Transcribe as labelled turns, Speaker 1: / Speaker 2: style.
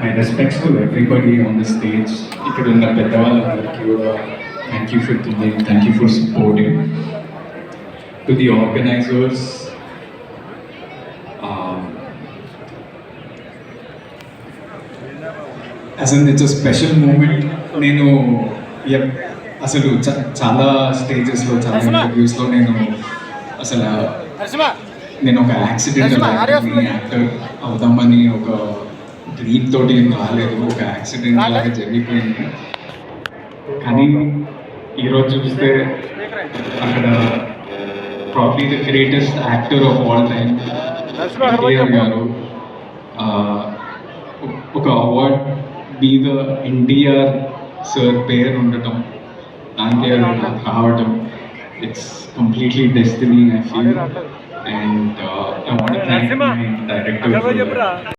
Speaker 1: my respects to everybody on the stage ఇక్కడ ఉన్న పెద్దవాళ్ళందరికీ కూడా thank you for thinking thank you for supporting to the organisers um, అసలు it's special moment నేను yep, అసలు చ- చాలా స్టేజెస్లో చాలా ఇంటర్వ్యూస్లో నేను అసలు నేను ఒక యాక్సిడెంట్ యాక్టర్ అవుదామని ఒక డ్రీమ్ తోటి ఏం రాలేదు ఒక యాక్సిడెంట్ లాగా జరిగిపోయింది. కానీ ఈరోజు చూస్తే అక్కడ probably the greatest actor of all time NTR గారు ఒక అవార్డ్ మీద ఎన్టీఆర్ సార్ పేరు ఉండటం దానికి రావటం it's completely destiny I feel and I want thank my director